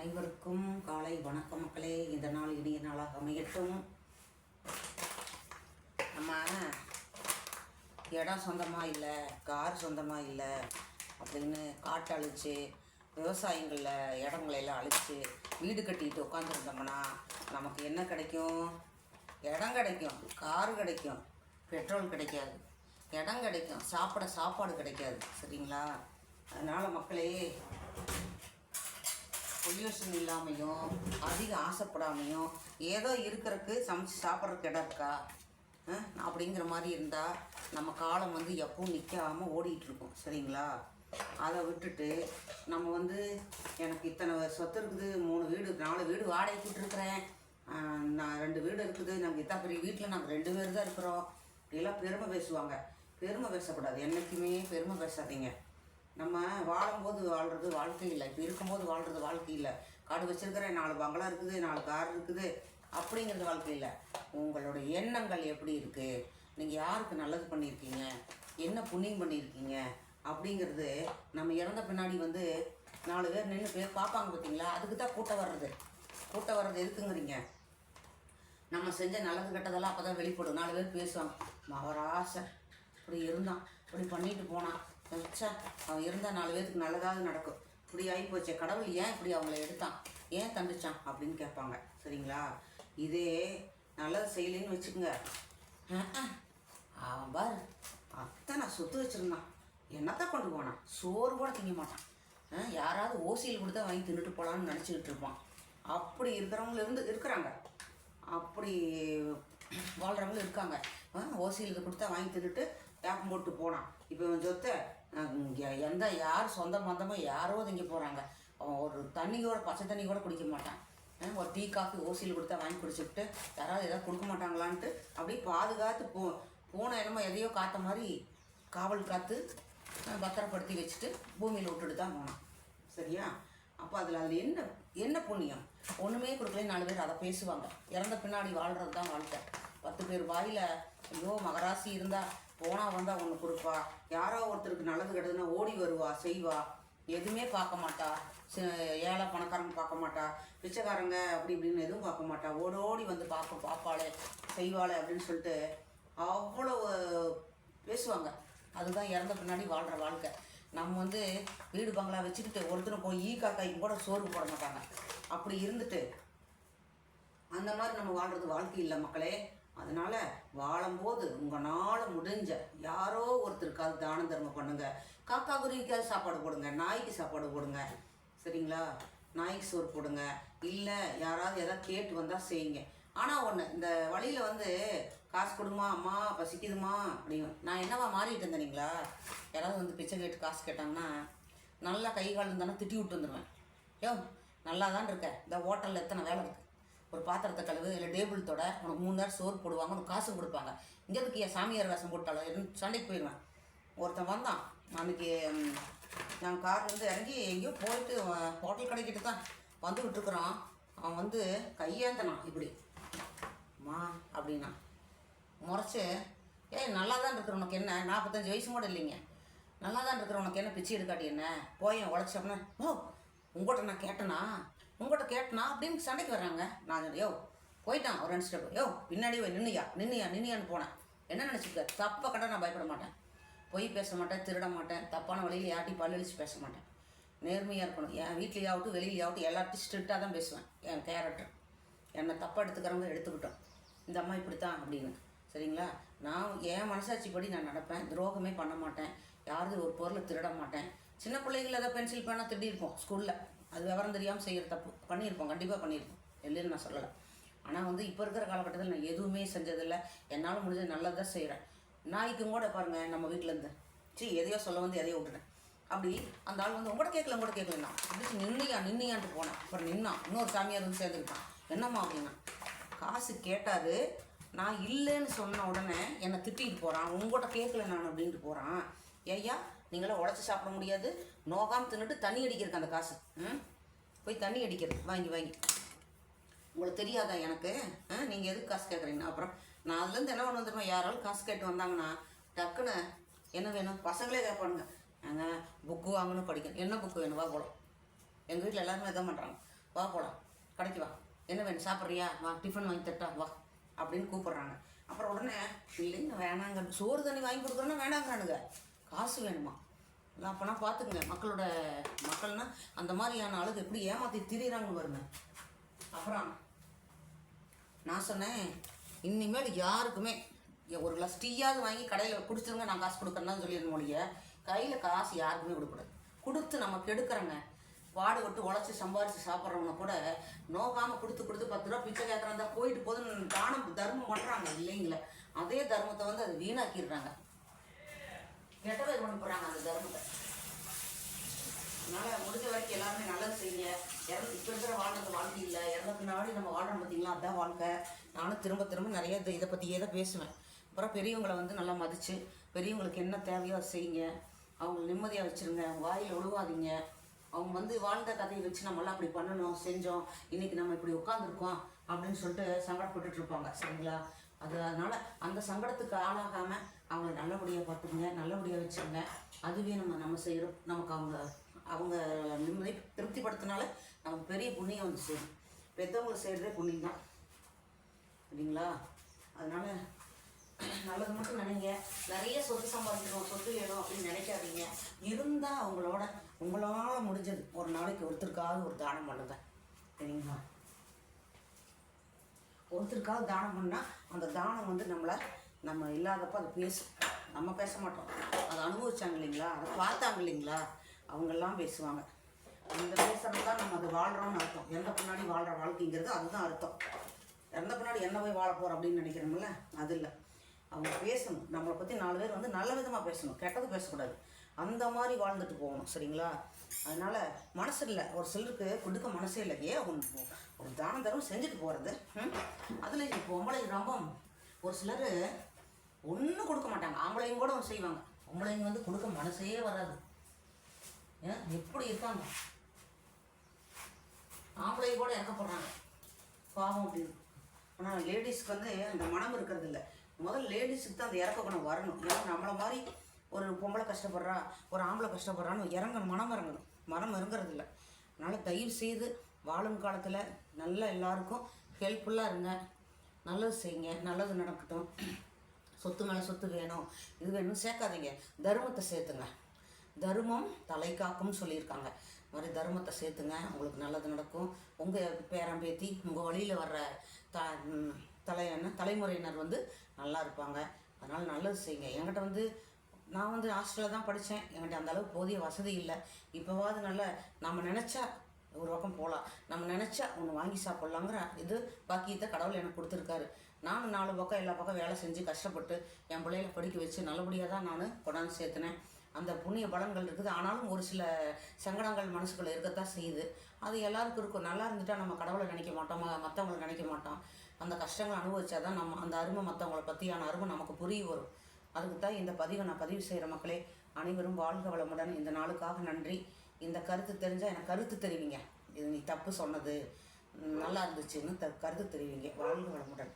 அனைவருக்கும் காலை வணக்க மக்களே. இந்த நாள் இனிய நாளாக அமையட்டும். நம்ம இடம் சொந்தமாக இல்லை கார் சொந்தமாக இல்லை அப்படின்னு காட்டு அழிச்சு விவசாயங்களில் இடங்களெல்லாம் அழிச்சு வீடு கட்டிட்டு உட்காந்துருந்தோம்னா நமக்கு என்ன கிடைக்கும்? இடம் கிடைக்கும் கார் கிடைக்கும் பெட்ரோல் கிடைக்காது. இடம் கிடைக்கும் சாப்பிட சாப்பாடு கிடைக்காது சரிங்களா? அதனால் மக்களே பொல்யூஷன் இல்லாமையும் அதிக ஆசைப்படாமையும் ஏதோ இருக்கிறதுக்கு சமைச்சு சாப்பிட்றதுக்கு இடம் இருக்கா? அப்படிங்கிற மாதிரி இருந்தால் நம்ம காலம் வந்து எப்பவும் நிற்காமல் ஓடிட்டு இருக்கோம் சரிங்களா? அதை விட்டுட்டு நம்ம வந்து எனக்கு இத்தனை சொத்து இருக்குது மூணு வீடு நாலு வீடு வாடகைக்கு இருக்கிறேன் நான் ரெண்டு வீடு இருக்குது நாங்கள் இத்தனை பெரிய வீட்டில் நாங்கள் ரெண்டு பேர் தான் இருக்கிறோம். இப்படிலாம் பெருமை பேசுவாங்க. பெருமை பேசக்கூடாது. என்றைக்குமே பெருமை பேசாதீங்க. நம்ம வாழும்போது வாழ்கிறது வாழ்க்கை இல்லை. இப்போ இருக்கும்போது வாழ்கிறது வாழ்க்கை இல்லை. காடு வச்சிருக்கிறேன் நாலு பங்களா இருக்குது நாலு கார் இருக்குது அப்படிங்கிறது வாழ்க்கை இல்லை. உங்களோட எண்ணங்கள் எப்படி இருக்குது நீங்கள் யாருக்கு நல்லது பண்ணியிருக்கீங்க? என்ன புண்ணியம் பண்ணியிருக்கீங்க? அப்படிங்கிறது நம்ம இறந்த பின்னாடி வந்து நாலு பேர் நின்று பேர் பார்ப்பாங்க பார்த்தீங்களா அதுக்கு தான் கூட்டம் வர்றது. கூட்டம் வர்றது எதுக்குங்கிறீங்க? நம்ம செஞ்ச நல்லது கெட்டதெல்லாம் அப்போ தான் வெளிப்படும். நாலு பேர் பேசுவாங்க. மகராசை இப்படி இருந்தான். இப்படி பண்ணிட்டு போனான். வச்சா அவன் இருந்தால் நாலு பேருக்கு நல்லதாக நடக்கும். இப்படி ஆகி போச்சே கடவுள் ஏன் இப்படி அவங்கள எடுத்தான்? ஏன் தண்டிச்சான்? அப்படின்னு கேட்பாங்க. சரிங்களா? இதே நல்லது செய்யலைன்னு வச்சுக்கோங்க. அவன் பாரு அத்தனை சொத்து வச்சுருந்தான். என்னத்தான் கொண்டு போனான்? சோறு கூட திங்க மாட்டான். யாராவது ஓசியில் கொடுத்தா வாங்கி தின்னுட்டு போகலான்னு நினச்சிக்கிட்டு இருப்பான். அப்படி இருக்கிறவங்க இருந்து இருக்கிறாங்க. அப்படி வாழ்கிறவங்களும் இருக்காங்க. ஓசியில் கொடுத்தா வாங்கி தின்னுட்டு வேப்பம் போட்டு போனான். இப்போ இவன் சொத்தை எந்த யார் சொந்த பந்தமோ யாரோ இங்கே போகிறாங்க அவன் ஒரு தண்ணி கூட பச்சை தண்ணி கூட குடிக்க மாட்டான். ஒரு டீ காஃபி ஓசியில் கொடுத்தா வாங்கி குடிச்சுட்டு யாராவது எதாவது கொடுக்க மாட்டாங்களான்ட்டு அப்படியே பாதுகாத்து போ போன என்னமோ எதையோ காத்த மாதிரி காவல் காத்து பத்திரப்படுத்தி வச்சுட்டு பூமியில் விட்டுட்டு தான் போனான். சரியா? அப்போ அதில் அதில் என்ன என்ன புண்ணியம்? ஒன்றுமே கொடுக்கல நாலு பேர் அதை பேசுவாங்க. இறந்த பின்னாடி வாழ்கிறது தான் வாழ்க்கை. பத்து பேர் வாயில் ஐயோ மகராசி இருந்தால் போனால் வந்து ஒன்று கொடுப்பா. யாரோ ஒருத்தருக்கு நல்லது கெட்டதுன்னா ஓடி வருவா செய்வா. எதுவுமே பார்க்க மாட்டா. ஏழை பணக்காரங்க பார்க்க மாட்டா. பிச்சைக்காரங்க அப்படி இப்படின்னு எதுவும் பார்க்க மாட்டா. ஓடி ஓடி வந்து பார்க்க பார்ப்பாளே செய்வாளே அப்படின்னு சொல்லிட்டு அவ்வளோ பேசுவாங்க. அதுதான் இறந்த பின்னாடி வாழ்கிற வாழ்க்கை. நம்ம வந்து வீடு பங்களா வச்சுக்கிட்டு ஒருத்தனை போய் ஈ காக்காய்க்கு கூட சோறு போட மாட்டாங்க. அப்படி இருந்துட்டு அந்த மாதிரி நம்ம வாழ்கிறது வாழ்க்கை இல்லை மக்களே. அதனால் வாழும்போது உங்களால் முடிஞ்ச யாரோ ஒருத்தருக்காவது தான தர்மம் பண்ணுங்க. காக்கா குருவிக்காவது சாப்பாடு போடுங்க நாய்க்கு சாப்பாடு போடுங்க. சரிங்களா? நாய்க்கு சோறு போடுங்க. இல்லை யாராவது எதாவது கேட்டு வந்தால் செய்யுங்க. ஆனால் ஒன்று இந்த வழியில் வந்து காசு கொடுமா அம்மா பசிக்குதுமா அப்படின்னு. நான் என்னவா மாறிட்டு இருந்தேனீங்களா யாராவது வந்து பிச்சை கேட்டு காசு கேட்டாங்கன்னா நல்லா கை கால் இருந்தானே திட்டி விட்டு வந்துடுவேன் யோ நல்லா தான் இருக்க. இந்த ஹோட்டலில் எத்தனை வேலை இருக்குது ஒரு பாத்திரத்தை கழுவு இல்லை டேபிள் தொட உனக்கு மூணு நேரம் சோறு போடுவாங்க உனக்கு காசு கொடுப்பாங்க. இங்கே இருக்கு என் சாமியார் வேஷம் போட்டாலும்? எதுவும் சண்டைக்கு போயிடுவேன். ஒருத்தன் வந்தான். அன்னைக்கு ம், நான் கார்லேருந்து இறங்கி எங்கேயோ போயிட்டு ஹோட்டல் கடைக்கிட்டு தான் வந்து விட்டுருக்குறான் அவன் வந்து கையேந்தனான் இப்படி. மா அப்படின்னா. முறைச்சி ஏய் நல்லா தான் இருக்கிற உனக்கு என்ன? நாற்பத்தஞ்சு வயசு கூட இல்லைங்க. நல்லா தான் இருக்கிற உனக்கு என்ன? பிச்சு எடுக்காட்டி என்ன? போய் உழைச்சோம்னா. ஓ உங்கள்கிட்ட நான் கேட்டேனா? உங்கள்கிட்ட கேட்டனா அப்படின்னு சண்டைக்கு வர்றாங்க. நான் யோ போயிட்டான் ஒரு ரெண்டு ஸ்டெப் யோ பின்னாடி போய் நின்னுயா? நின்னுயா? நின்னுயான்னு போனேன். என்ன நினச்சிக்க தப்பை கட்ட நான் பயப்பட மாட்டேன். பொய் பேச மாட்டேன் திருட மாட்டேன் தப்பான வழியில் யார்ட்டையும் பல்லழிச்சு பேச மாட்டேன். நேர்மையாக இருக்கணும். என் வீட்லேயாகட்டும் வெளியிலேயாகட்டும் எல்லார்ட்டையும் ஸ்ட்ரிக்டாக தான் பேசுவேன். என் கேரக்டர் என்னை தப்பாக எடுத்துக்கிறவங்க எடுத்துக்கிட்டோம். இந்த அம்மா இப்படித்தான் அப்படின்னு. சரிங்களா? நான் என் மனசாட்சிப்படி நான் நடப்பேன். துரோகமே பண்ண மாட்டேன். யாரும் ஒரு பொருளை திருட மாட்டேன். சின்ன பிள்ளைங்கள ஏதாவது பென்சில் பேனா திருடியிருப்போம் ஸ்கூலில் அது விவரம் தெரியாமல் செய்கிற தப்பு. பண்ணியிருப்போம் கண்டிப்பாக பண்ணியிருப்போம். இல்லைன்னு நான் சொல்லலை. ஆனால் வந்து இப்போ இருக்கிற காலகட்டத்தில் நான் எதுவுமே செஞ்சதில்லை. என்னால் முடிஞ்சது நல்லதாக செய்கிறேன் நாய்க்கும் கூட பாருங்கள் நம்ம வீட்டில் இருந்து. எதையோ சொல்ல வந்து எதையோ விட்டுட்டேன். அப்படி அந்த ஆள் வந்து உங்கள்கிட்ட கேட்கல உங்கள்கிட்ட கேட்கலண்ணா அப்படி நின்னையா நின்னையான்ட்டு போனேன். அப்புறம் நின்னான். இன்னொரு சாமியார் வந்து சேர்ந்துக்கிட்டான் என்னம்மா? அப்படின்னா காசு கேட்டார். நான் இல்லைன்னு சொன்ன உடனே என்னை திட்டிகிட்டு போகிறான் உங்கள்கிட்ட கேட்கல நான் அப்படின்ட்டு போகிறான் ஐயா நீங்களாம் உழைச்சி சாப்பிட முடியாது. நோகாம தின்னுட்டு தண்ணி அடிக்கிறதுக்கு அந்த காசு. ம்? போய் தண்ணி அடிக்கிறது. வாங்கி வாங்கி. உங்களுக்கு தெரியாதா எனக்கு? நீங்கள் எதுக்கு காசு கேட்குறீங்க? அப்புறம் நான் அதுலேருந்து என்ன ஒன்று வந்துருவேன் யாராலும் காசு கேட்டு வந்தாங்கன்னா டக்குன்னு என்ன வேணும்? பசங்களே கேட்பானுங்க. நாங்கள் புக்கு வாங்கணும் படிக்கணும். என்ன புக்கு வேணும்? வா போகலாம் எங்கள் வீட்டில் எல்லாருமே இதான் பண்ணுறாங்க வா போகலாம் கடைக்கு வா. என்ன வேணும்? சாப்பிட்றியா? வா டிஃபன் வாங்கி தட்டா வா. அப்படின்னு கூப்பிட்றாங்க. அப்புறம் உடனே இல்லைங்க வேணாங்க. சோறு தண்ணி வாங்கி கொடுக்குறோன்னா வேணாங்கிறானுங்க. காசு வேணுமா? இல்லை அப்போனா பார்த்துக்குங்க மக்களோட மக்கள்னால் அந்த மாதிரியான ஆளுக்கு எப்படி ஏமாற்றி திரியிறாங்க வருங்க அப்புறம் நான் சொன்னேன் இனிமேல் யாருக்குமே ஒரு கிளாஸ் டீயாவது வாங்கி கடையில் குடிச்சிருங்க நான் காசு கொடுக்குறேன்னு சொல்லிடணும் ஒழிய கையில் காசு யாருக்குமே கொடுக்கக்கூடாது. கொடுத்து நம்ம கெடுக்கிறோங்க. பாடுபட்டு உழைச்சி சம்பாரித்து சாப்பிட்றவங்க கூட நோகாமல் கொடுத்து கொடுத்து பத்து ரூபா பிச்சை கேட்குறாங்க போயிட்டு போதுன்னு தானம் தர்மம் பண்ணுறாங்க இல்லைங்களே. அதே தர்மத்தை வந்து அது வீணாக்கிடுறாங்க. கெட்ட பேர் கொண்டு போகிறாங்க அந்த தர்மத்தை. அதனால முடிஞ்ச வரைக்கும் எல்லாருமே நல்லது செய்யுங்க. இறந்து இப்போ இருக்கிற வாழ்றது வாழ்க்கை இல்லை. இறந்த பின்னாடி நம்ம வாழ்றோம் பார்த்தீங்களா அதான் வாழ்க்கை. நானும் திரும்ப திரும்ப நிறைய இதை- இதை பற்றியே தான் பேசுவேன். அப்புறம் பெரியவங்களை வந்து நல்லா மதித்து பெரியவங்களுக்கு என்ன தேவையோ அதை செய்யுங்க. அவங்க நிம்மதியாக வச்சுருங்க. வாயில் உழுவாதீங்க அவங்க வந்து வாழ்ந்த கதையை வச்சு நம்மளாம் அப்படி பண்ணணும் செஞ்சோம். இன்னைக்கு நம்ம இப்படி உட்காந்துருக்கோம் அப்படின்னு சொல்லிட்டு சங்கடப்பட்டுட்ருப்பாங்க சரிங்களா? அது அதனால் அந்த சங்கடத்துக்கு ஆளாகாமல் அவங்கள நல்லபடியாக பார்த்துக்குங்க நல்லபடியாக வச்சுக்கோங்க. அதுவே நம்ம நம்ம செய்கிறோம் நமக்கு அவங்க அவங்க நிம்மதி திருப்திப்படுத்தினால நமக்கு பெரிய புண்ணியம் வந்து சேரும். பெற்றவங்களுக்கு செய்கிறதே புண்ணியம் தான் சரிங்களா? அதனால் நல்லது மட்டும் நினைங்க. நிறைய சொத்து சம்பாதிக்கணும் சொத்து வேணும் அப்படின்னு நினைக்காதீங்க. இருந்தால் அவங்களோட உங்களால் முடிஞ்சது ஒரு நாளைக்கு ஒருத்தருக்காவது ஒரு தானம் பண்ணுங்க. சரிங்களா? ஒருத்தருக்காவது தானம் பண்ணால் அந்த தானம் வந்து நம்மளை நம்ம இல்லாதப்ப அது பேசும். நம்ம பேச மாட்டோம் அதை அனுபவிச்சாங்க இல்லைங்களா? அதை பார்த்தாங்க இல்லைங்களா? அவங்கெல்லாம் பேசுவாங்க. அந்த பேசுறது தான் நம்ம அது வாழ்கிறோம்னு அர்த்தம். எந்த பின்னாடி வாழ்கிற வாழ்க்கைங்கிறது அதுதான் அர்த்தம். இறந்த பின்னாடி என்ன போய் வாழ போகிறோம் அப்படின்னு நினைக்கிறோம்ல? அது இல்லை. அவங்க பேசணும். நம்மளை பற்றி நாலு பேர் வந்து நல்ல விதமாக பேசணும். கெட்டது பேசக்கூடாது. அந்த மாதிரி வாழ்ந்துட்டு போகணும். சரிங்களா? அதனால் மனசு இல்லை. ஒரு சிலருக்கு கொடுக்க மனசே இல்லை. ஏன் ஒன்று ஒரு தானம் தரம் செஞ்சுட்டு போகிறது அதில் இப்போ பொம்பளை ரொம்ப ஒரு சிலர் ஒன்றும் கொடுக்க மாட்டாங்க. ஆம்பளையும் கூட ஒன்று செய்வாங்க. பொம்பளைங்க வந்து கொடுக்க மனசே வராது. ஏன்? எப்படி இருக்காங்க? ஆம்பளை கூட இறக்கப்படுறாங்க பாவம் அப்படின்னு. ஆனால் லேடிஸ்க்கு வந்து அந்த மனம் இருக்கிறது இல்லை. முதல்ல லேடிஸுக்கு தான் அந்த இறக்க குணம் வரணும். ஏன்னா நம்மளை மாதிரி ஒரு பொம்பளை கஷ்டப்படுறா ஒரு ஆம்பளை கஷ்டப்படுறான்னு இறங்கணும் மனம் இறங்கணும். மனம் இறங்குறது இல்லை. அதனால் தயவு செய்து வாழும் காலத்தில் நல்லா எல்லாருக்கும் ஹெல்ப்ஃபுல்லாக இருங்க. நல்லது செய்யுங்க. நல்லது நடக்கட்டும். சொத்து மேலே சொத்து வேணும். இது வேணும் சேர்க்காதீங்க. தர்மத்தை சேர்த்துங்க. தர்மம் தலை காக்கும்னு சொல்லியிருக்காங்க. இந்த மாதிரி தர்மத்தை சேர்த்துங்க. உங்களுக்கு நல்லது நடக்கும். உங்கள் பேரம்பேத்தி உங்கள் வழியில் வர்ற த தலை என்ன தலைமுறையினர் வந்து நல்லா இருப்பாங்க. அதனால் நல்லது செய்யுங்க. என்கிட்ட வந்து நான் வந்து ஹாஸ்டலில் தான் படித்தேன் என்கிட்ட அந்த அளவுக்கு போதிய வசதி இல்லை. இப்போவாது நல்ல நம்ம நினச்சா ஒரு பக்கம் போகலாம் நம்ம நினச்சா ஒன்று வாங்கி சாப்பிட்லாங்கிற இது பாக்கியத்தை கடவுள் எனக்கு கொடுத்துருக்காரு. நானும் நாலு பக்கம் எல்லா பக்கம் வேலை செஞ்சு கஷ்டப்பட்டு என் பிள்ளைகளை படிக்க வச்சு நல்லபடியாக தான் நான் கொண்டாந்து சேர்த்துனேன். அந்த புண்ணிய பலன்கள் இருக்குது. ஆனாலும் ஒரு சில சங்கடங்கள் மனசுக்குள்ளே இருக்கத்தான் செய்யுது. அது எல்லாருக்கும் இருக்கும். நல்லா இருந்துட்டா நம்ம கடவுளை நினைக்க மாட்டோம்? மற்றவங்களை நினைக்க மாட்டோம். அந்த கஷ்டங்களை அனுபவிச்சாதான் நம்ம அந்த அருமை மற்றவங்களை பற்றியான அருமை நமக்கு புரிய வரும். அதுக்கு தான் இந்த பதிவை நான் பதிவு செய்கிற மக்களே அனைவரும் வாழ்க வளமுடன். இந்த நாளுக்காக நன்றி. இந்த கருத்து தெரிஞ்சால் எனக்கு கருத்து தெரிவிங்க. இது நீ தப்பு சொன்னது. நல்லா இருந்துச்சுன்னு த கருத்து தெரிவிங்க. வாழ்க வளமுடன்.